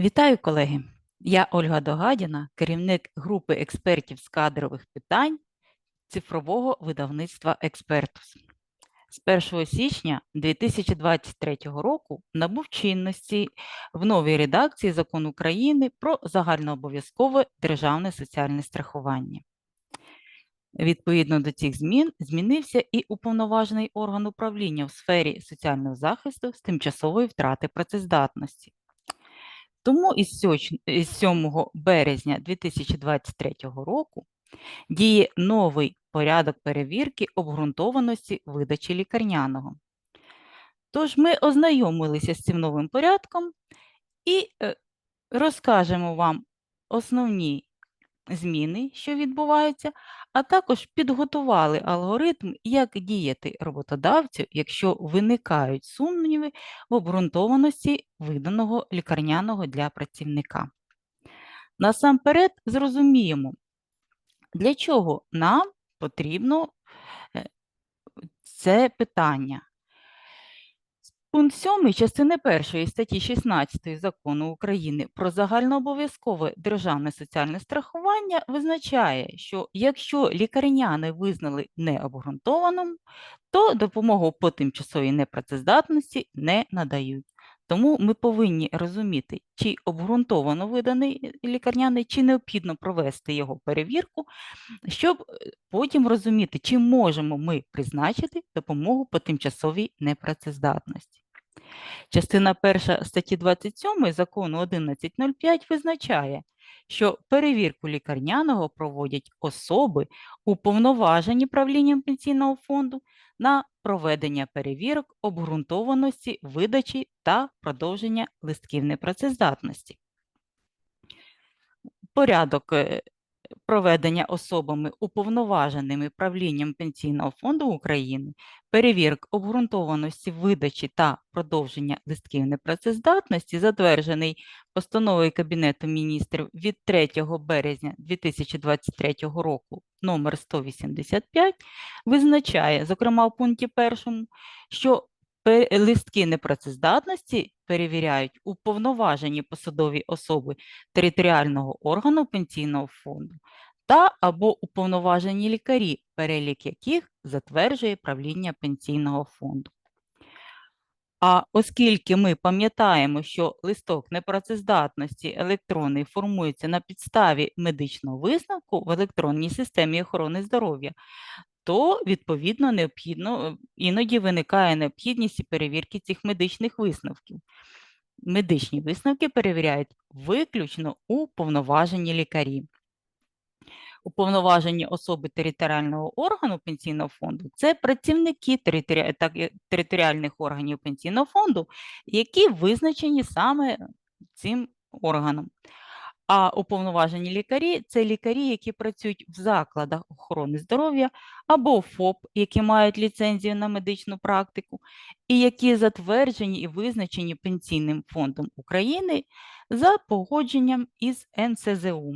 Вітаю, колеги! Я Ольга Догадіна, керівник групи експертів з кадрових питань цифрового видавництва Експертус. З 1 січня 2023 року набув чинності в новій редакції Закону України про загальнообов'язкове державне соціальне страхування. Відповідно до цих змін змінився і уповноважений орган управління в сфері соціального захисту з тимчасової втрати працездатності. Тому із 7 березня 2023 року діє новий порядок перевірки обґрунтованості видачі лікарняного. Тож ми ознайомилися з цим новим порядком і е, розкажемо вам основні зміни, що відбуваються, а також підготували алгоритм, як діяти роботодавцю, якщо виникають сумніви в обґрунтованості виданого лікарняного для працівника. Насамперед зрозуміємо, для чого нам потрібно е, це питання. Пункт 7 частини 1 статті 16 закону України про загальнообов'язкове державне соціальне страхування визначає, що якщо лікарняне визнали необґрунтованим, то допомогу по тимчасовій непрацездатності не надають. Тому ми повинні розуміти, чи обґрунтовано виданий лікарняний, чи необхідно провести його перевірку, щоб е, потім розуміти, чи можемо ми призначити допомогу по тимчасовій непрацездатності. Частина 1 статті 27 закону 1105 визначає, що перевірку лікарняного проводять особи, уповноважені правлінням пенсійного фонду на проведення перевірок обґрунтованості видачі та продовження листків непрацездатності. Порядок е, проведення особами, уповноваженими правлінням Пенсійного фонду України, перевірок обґрунтованості видачі та продовження листків непрацездатності, затверджений постановою Кабінету міністрів від 3 березня 2023 року номер 185, визначає, зокрема у пункті першому, що листки непрацездатності перевіряють уповноважені посадові особи територіального органу пенсійного фонду та або уповноважені лікарі, перелік яких затверджує правління пенсійного фонду. А оскільки ми пам'ятаємо, що листок непрацездатності електронний формується на підставі медичного висновку в електронній системі охорони здоров'я, то відповідно необхідно е, іноді виникає необхідність перевірки цих медичних висновків. Медичні висновки перевіряють виключно уповноважені лікарі. Уповноважені особи територіального органу пенсійного фонду це працівники територі... територіальних органів пенсійного фонду, які визначені саме цим органом. А уповноважені лікарі це лікарі, які працюють в закладах охорони здоров'я або ФОП, які мають ліцензію на медичну практику, і які затверджені і визначені Пенсійним фондом України за погодженням із НСЗУ.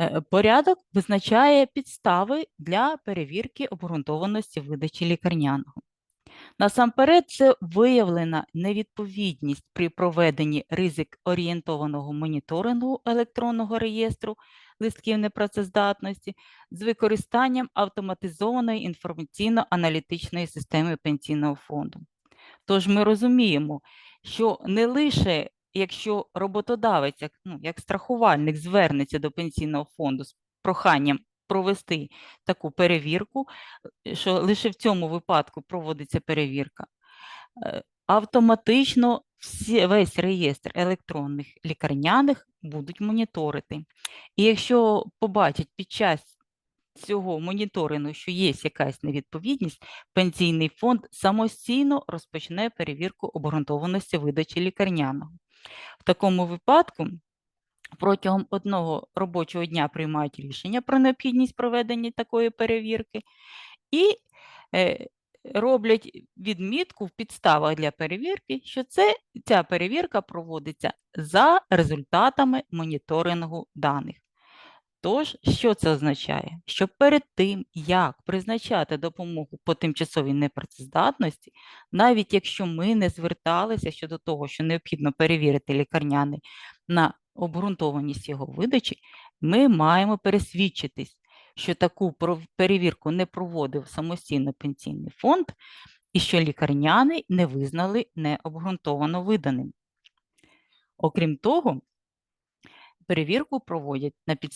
Е, порядок визначає підстави для перевірки обґрунтованості видачі лікарняного. Насамперед, це виявлена невідповідність при проведенні ризик орієнтованого моніторингу електронного реєстру листків непрацездатності з використанням автоматизованої інформаційно-аналітичної системи пенсійного фонду. Тож ми розуміємо, що не лише якщо роботодавець, як, ну, як страхувальник, звернеться до пенсійного фонду з проханням провести таку перевірку, е, що лише в цьому випадку проводиться перевірка, е, автоматично всі, весь реєстр електронних лікарняних будуть моніторити. І якщо побачать під час цього моніторингу, що є якась невідповідність, пенсійний фонд самостійно розпочне перевірку обґрунтованості видачі лікарняного. В такому випадку протягом одного робочого дня приймають рішення про необхідність проведення такої перевірки і е, роблять відмітку в підставах для перевірки, що це, ця перевірка проводиться за результатами моніторингу даних. Тож, що це означає? Що перед тим, як призначати допомогу по тимчасовій непрацездатності, навіть якщо ми не зверталися щодо того, що необхідно перевірити лікарняний на обґрунтованість його видачі, ми маємо пересвідчитись, що таку перевірку не проводив самостійно пенсійний фонд і що лікарняний не визнали необґрунтовано виданим. Окрім того, перевірку проводять, на під...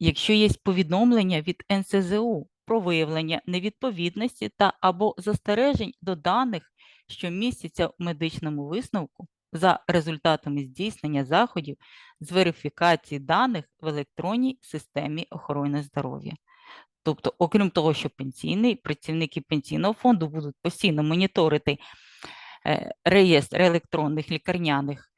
якщо є повідомлення від НСЗУ про виявлення невідповідності та або застережень до даних, що містяться в медичному висновку за результатами здійснення заходів з верифікації даних в електронній системі охорони здоров'я. Тобто, окрім того, що пенсійний, працівники пенсійного фонду будуть постійно моніторити е, реєстр електронних лікарняних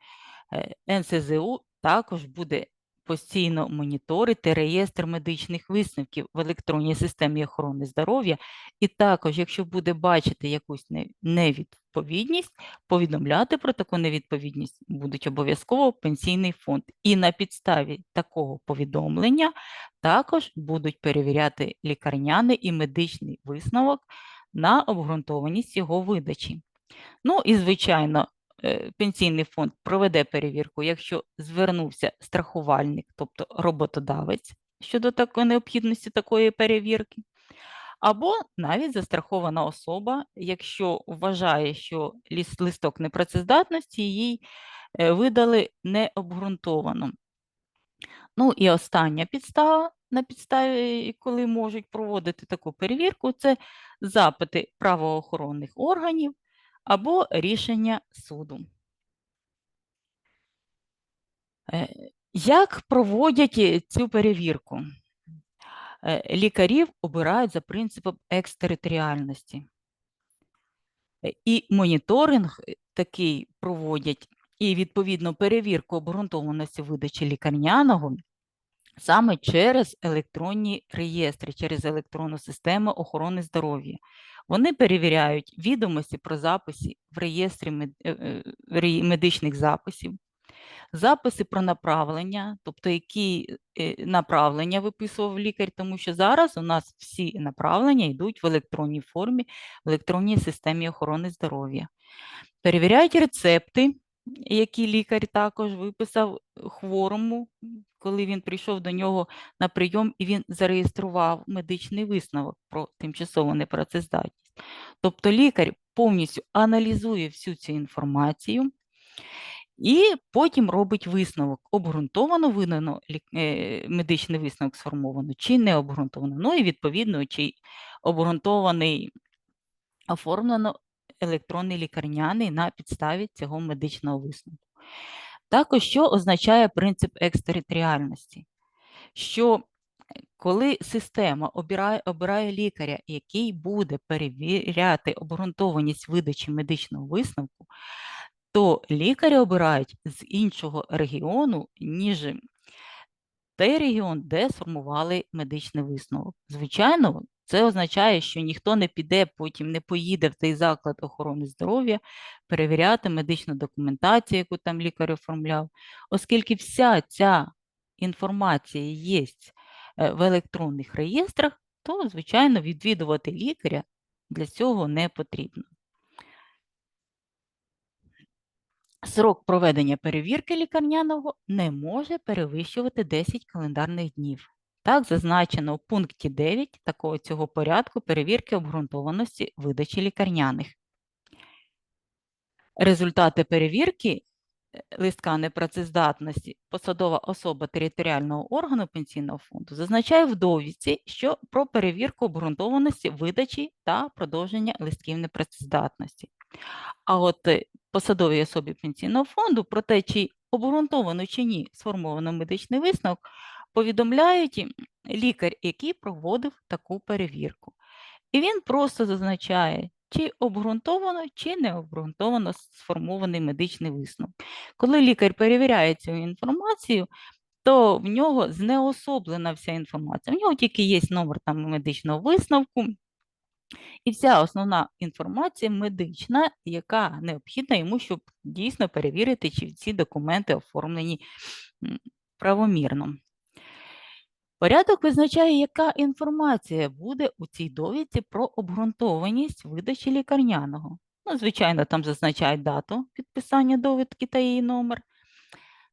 е, НСЗУ, також буде постійно моніторити реєстр медичних висновків в електронній системі охорони здоров'я, і також, якщо буде бачити якусь невідповідність, повідомляти про таку невідповідність будуть обов'язково пенсійний фонд. І на підставі такого повідомлення також будуть перевіряти лікарняний і медичний висновок на обґрунтованість його видачі. Ну і, звичайно, пенсійний фонд проведе перевірку, якщо звернувся страхувальник, тобто роботодавець щодо такої необхідності такої перевірки, або навіть застрахована особа, якщо вважає, що листок непрацездатності їй е, видали необґрунтовано. Ну і остання підстава, на підставі, коли можуть проводити таку перевірку, це запити правоохоронних органів або рішення суду. Е, як проводять е, цю перевірку? Е, лікарів обирають за принципом екстериторіальності. І моніторинг такий проводять, і відповідно перевірку обґрунтованості видачі лікарняного саме через електронні реєстри, через електронну систему охорони здоров'я. Вони перевіряють відомості про записи в реєстрі е, е, медичних записів, записи про направлення, тобто які е, направлення виписував лікар, тому що зараз у нас всі направлення йдуть в електронній формі, в електронній системі охорони здоров'я. Перевіряють рецепти, які лікар також виписав хворому, коли він прийшов до нього на прийом і він зареєстрував медичний висновок про тимчасову непрацездатність. Тобто лікар повністю аналізує всю цю інформацію і потім робить висновок, обґрунтовано видано е, медичний висновок сформовано, чи не обґрунтовано. Ну і відповідно, чи обґрунтований оформлено електронний лікарняний на підставі цього медичного висновку. Також що означає принцип екстериторіальності? Що е, коли система обирає, обирає лікаря, який буде перевіряти обґрунтованість видачі медичного висновку, то лікаря обирають з іншого регіону, ніж той регіон, де сформували медичний висновок. Звичайно, це означає, що ніхто не піде, потім не поїде в цей заклад охорони здоров'я перевіряти медичну документацію, яку там лікар оформляв, оскільки вся ця інформація є е, в електронних реєстрах, то, звичайно, відвідувати лікаря для цього не потрібно. Срок проведення перевірки лікарняного не може перевищувати 10 календарних днів. Так, зазначено в пункті 9 такого цього порядку перевірки обґрунтованості видачі лікарняних. Результати перевірки е, листка непрацездатності посадова особа територіального органу пенсійного фонду зазначає в довідці, що про перевірку обґрунтованості видачі та продовження листків непрацездатності. А от е, посадовій особі пенсійного фонду про те, чи обґрунтовано чи ні сформовано медичний висновок, повідомляють лікар, який проводив таку перевірку. І він просто зазначає, чи обґрунтовано, чи не обґрунтовано сформований медичний висновок. Коли лікар перевіряє цю інформацію, то в нього знеособлена вся інформація. В нього тільки є номер там медичного висновку, і вся основна інформація медична, яка необхідна йому, щоб дійсно перевірити, чи ці документи оформлені правомірно. Порядок визначає, яка інформація буде у цій довідці про обґрунтованість видачі лікарняного. Ну, звичайно, там зазначають дату підписання довідки та її номер.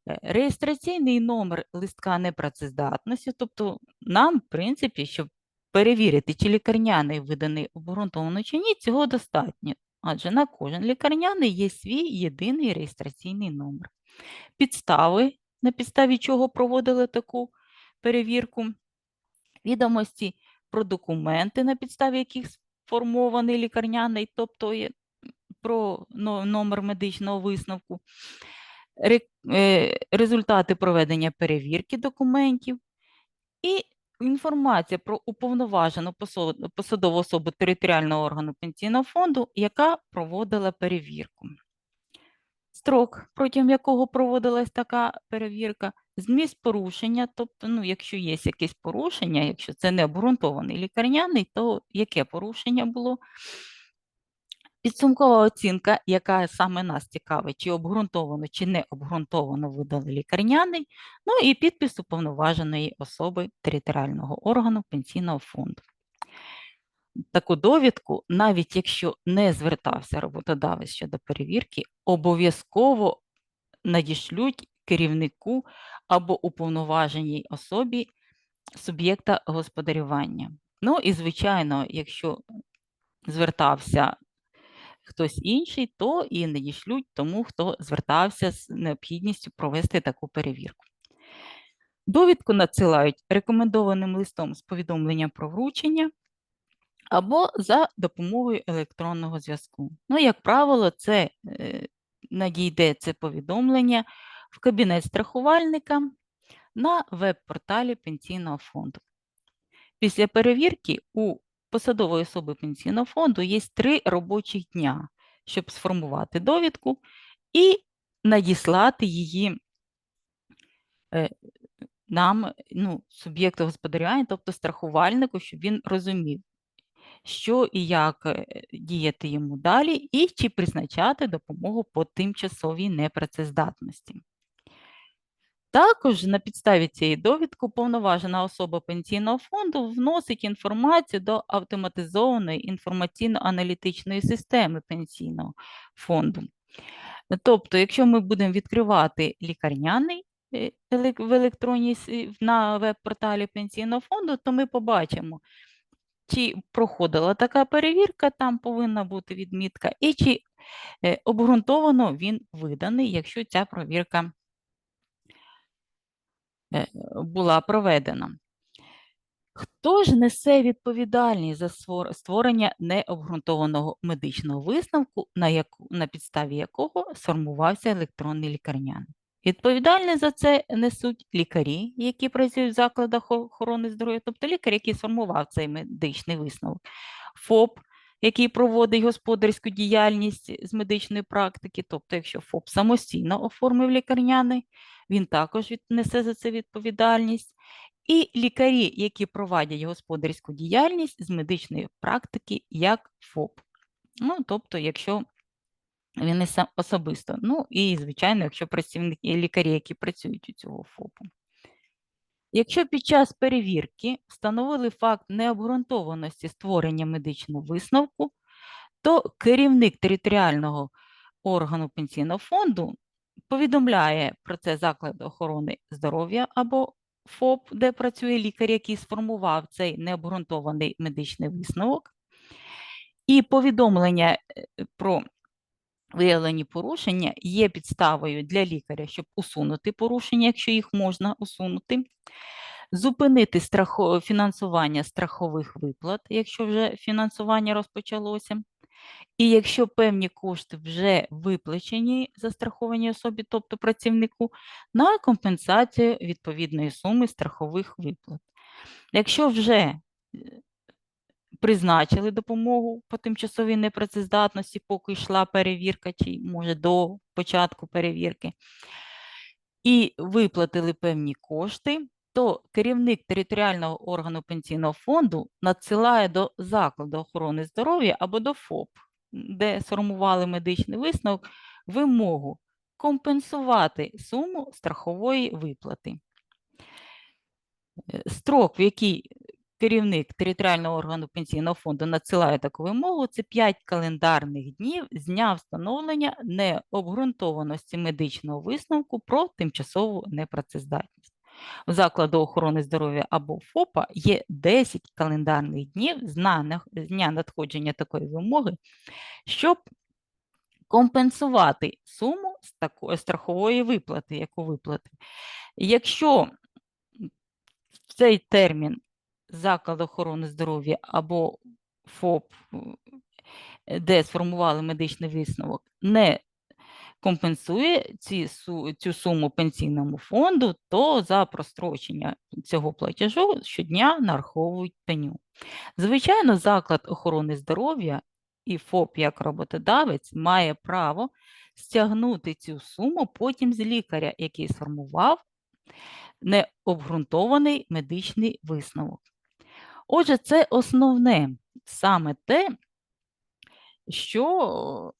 Е, Реєстраційний номер листка непрацездатності, тобто нам, в принципі, щоб перевірити, чи лікарняний виданий обґрунтовано чи ні, цього достатньо, адже на кожен лікарняний є свій єдиний реєстраційний номер. Підстави, на підставі чого проводили таку перевірку, відомості про документи, на підставі яких сформований лікарняний, тобто є про номер медичного висновку, е, результати проведення перевірки документів і інформація про уповноважену посадову особу територіального органу пенсійного фонду, яка проводила перевірку. Строк, протягом якого проводилась така перевірка, зміст порушення, тобто, ну, якщо є якесь порушення, якщо це не обґрунтований лікарняний, то яке порушення було? Підсумкова оцінка, яка саме нас цікавить, чи обґрунтовано, чи не обґрунтовано видали лікарняний, ну і підпис уповноваженої особи територіального органу пенсійного фонду. Таку довідку, навіть якщо не звертався роботодавець щодо перевірки, обов'язково надішлють керівнику або уповноваженій особі суб'єкта господарювання. Ну і, звичайно, якщо звертався хтось інший, то і надішлють тому, хто звертався з необхідністю провести таку перевірку. Довідку надсилають рекомендованим листом з повідомленням про вручення або за допомогою електронного зв'язку. Ну, як правило, це е, надійде це повідомлення в кабінет страхувальника на веб-порталі Пенсійного фонду. Після перевірки у посадової особи пенсійного фонду є три робочих дня, щоб сформувати довідку і надіслати її е, нам, ну, суб'єкту господарювання, тобто страхувальнику, щоб він розумів, що і як е, діяти йому далі, і чи призначати допомогу по тимчасовій непрацездатності. Також на підставі цієї довідки повноважена особа пенсійного фонду вносить інформацію до автоматизованої інформаційно-аналітичної системи пенсійного фонду. Тобто, якщо ми будемо відкривати лікарняний е, в електронній на веб-порталі пенсійного фонду, то ми побачимо, чи проходила така перевірка, там повинна бути відмітка, і чи е, обґрунтовано він виданий, якщо ця провірка е, була проведена. Хто ж несе відповідальність за створення необґрунтованого медичного висновку, на, яку, на підставі якого сформувався електронний лікарняний? Відповідальність за це несуть лікарі, які працюють в закладах охорони здоров'я, тобто лікар, який сформував цей медичний висновок, ФОП, який проводить господарську діяльність з медичної практики, тобто, якщо ФОП самостійно оформив лікарняний, він також несе за це відповідальність. І лікарі, які проводять господарську діяльність з медичної практики як ФОП. Ну, тобто, якщо він не сам особисто. Ну і, звичайно, якщо працівники лікарі, які працюють у цього ФОПу. Якщо під час перевірки встановили факт необґрунтованості створення медичного висновку, то керівник територіального органу пенсійного фонду повідомляє про це заклад охорони здоров'я або ФОП, де працює лікар, який сформував цей необґрунтований медичний висновок, і повідомлення е, про виявлені порушення є підставою для лікаря, щоб усунути порушення, якщо їх можна усунути, зупинити страхо- фінансування страхових виплат, якщо вже фінансування розпочалося. І якщо певні кошти вже виплачені застрахованій особі, тобто працівнику, на компенсацію відповідної суми страхових виплат. Якщо вже е, призначили допомогу по тимчасовій непрацездатності, поки йшла перевірка, чи може до початку перевірки, і виплатили певні кошти, то керівник територіального органу пенсійного фонду надсилає до закладу охорони здоров'я або до ФОП, де сформували медичний висновок, вимогу компенсувати суму страхової виплати. Е, Строк, в який керівник територіального органу пенсійного фонду надсилає таку вимогу, це 5 календарних днів з дня встановлення необґрунтованості медичного висновку про тимчасову непрацездатність. У закладу охорони здоров'я або ФОПа є 10 календарних днів з дня надходження такої вимоги, щоб компенсувати суму з тако- страхової виплати, яку виплатив. Якщо цей термін заклад охорони здоров'я або ФОП, е, де сформували медичний висновок, не компенсує ці, цю суму пенсійному фонду, то за прострочення цього платежу щодня нараховують пеню. Звичайно, заклад охорони здоров'я і ФОП як роботодавець має право стягнути цю суму потім з лікаря, який сформував необґрунтований медичний висновок. Отже, це основне саме те, що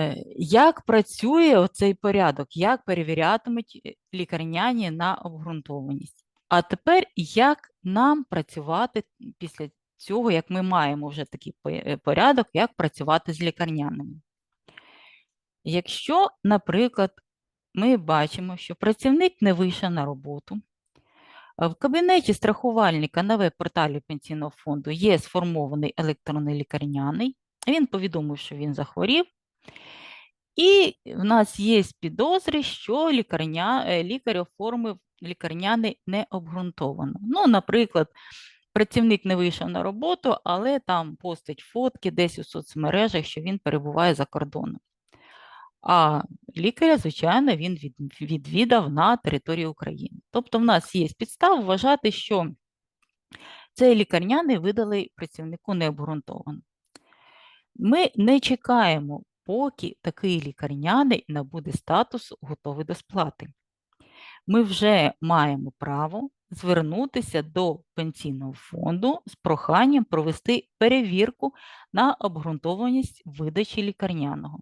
е, як працює оцей порядок, як перевірятимуть е, лікарняні на обґрунтованість. А тепер як нам працювати після цього, як ми маємо вже такий е, порядок, як працювати з лікарняними. Якщо, наприклад, ми бачимо, що працівник не вийшов на роботу, в кабінеті страхувальника на веб-порталі пенсійного фонду є сформований електронний лікарняний, він повідомив, що він захворів, і в нас є підозри, що лікарня, е, лікар оформив лікарняний необґрунтовано. Ну, наприклад, працівник не вийшов на роботу, але там постить фотки десь у соцмережах, що він перебуває за кордоном. А лікаря, звичайно, він відвідав на території України. Тобто, в нас є підстава вважати, що цей лікарняний видали працівнику необґрунтовано. Ми не чекаємо, поки такий лікарняний набуде статусу готовий до сплати. Ми вже маємо право звернутися до пенсійного фонду з проханням провести перевірку на обґрунтованість видачі лікарняного.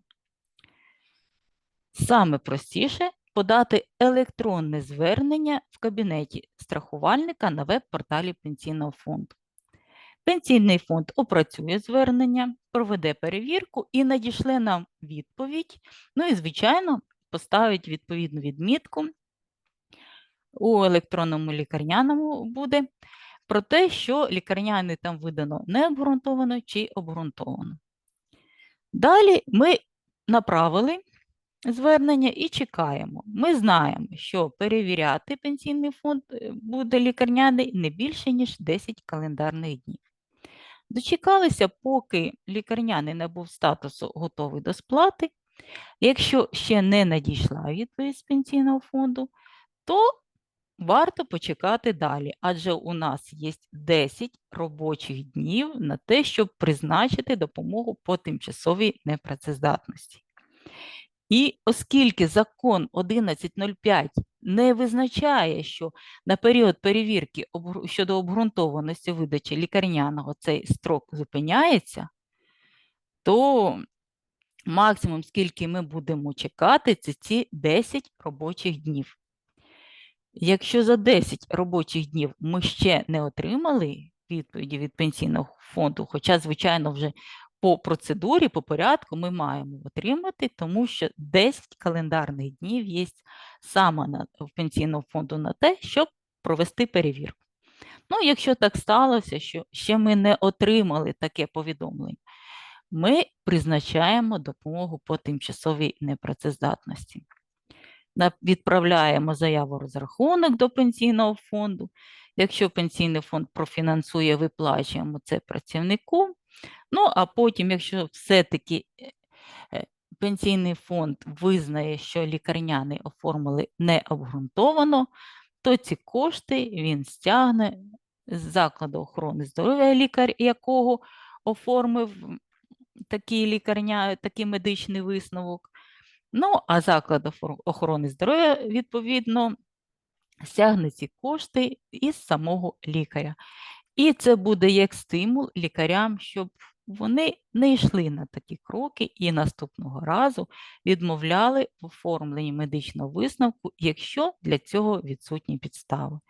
Саме простіше подати електронне звернення в кабінеті страхувальника на веб-порталі пенсійного фонду. Пенсійний фонд опрацює звернення, проведе перевірку і надішле нам відповідь. Ну і, звичайно, поставить відповідну відмітку у електронному лікарняному буде про те, що лікарняний там видано необґрунтовано чи обґрунтовано. Далі ми направили звернення і чекаємо. Ми знаємо, що перевіряти пенсійний фонд е, буде лікарняний не більше, ніж 10 календарних днів. Дочекалися, поки лікарняний набув статусу готовий до сплати. Якщо ще не надійшла відповідь з пенсійного фонду, то варто почекати далі, адже у нас є 10 робочих днів на те, щоб призначити допомогу по тимчасовій непрацездатності. І оскільки закон 11.05 не визначає, що на період перевірки щодо обґрунтованості видачі лікарняного цей строк зупиняється, то максимум, скільки ми будемо чекати, це ці 10 робочих днів. Якщо за 10 робочих днів ми ще не отримали відповіді від пенсійного фонду, хоча, звичайно, вже по процедурі, по порядку ми маємо отримати, тому що 10 календарних днів є саме на, в пенсійному фонду на те, щоб провести перевірку. Ну, якщо так сталося, що ще ми не отримали таке повідомлення, ми призначаємо допомогу по тимчасовій непрацездатності. Відправляємо заяву розрахунок до пенсійного фонду. Якщо пенсійний фонд профінансує, виплачуємо це працівнику. Ну, а потім, якщо все-таки е, е, пенсійний фонд визнає, що лікарняний оформили необґрунтовано, то ці кошти він стягне з закладу охорони здоров'я, лікар якого оформив м, такий лікарня, такий медичний висновок. Ну, а заклад охорони здоров'я, відповідно, стягне ці кошти із самого лікаря. І це буде як стимул лікарям, щоб вони не йшли на такі кроки і наступного разу відмовляли в оформленні медичного висновку, якщо для цього відсутні підстави.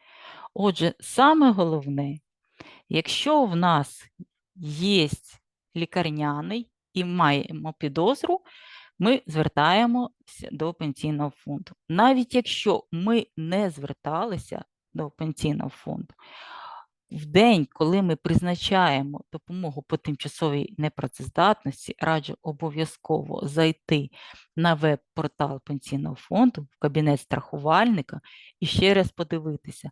Отже, саме головне, якщо в нас є лікарняний і маємо підозру, ми звертаємося до пенсійного фонду. Навіть якщо ми не зверталися до пенсійного фонду, в день, коли ми призначаємо допомогу по тимчасовій непрацездатності, раджу обов'язково зайти на веб-портал пенсійного фонду, в кабінет страхувальника і ще раз подивитися,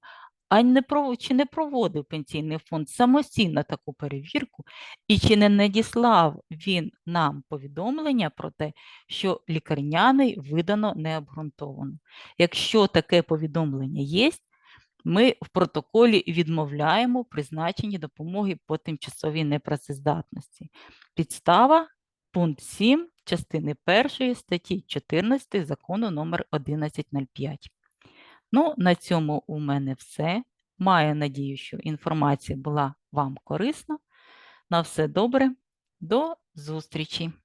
а не чи не проводив пенсійний фонд самостійно таку перевірку, і чи не надіслав він нам повідомлення про те, що лікарняний видано необґрунтовано. Якщо таке повідомлення є, ми в протоколі відмовляємо призначенні допомоги по тимчасовій непрацездатності. Підстава пункт 7 частини 1 статті 14 закону номер 1105. Ну, на цьому у мене все. Маю надію, що інформація була вам корисна. На все добре, до зустрічі!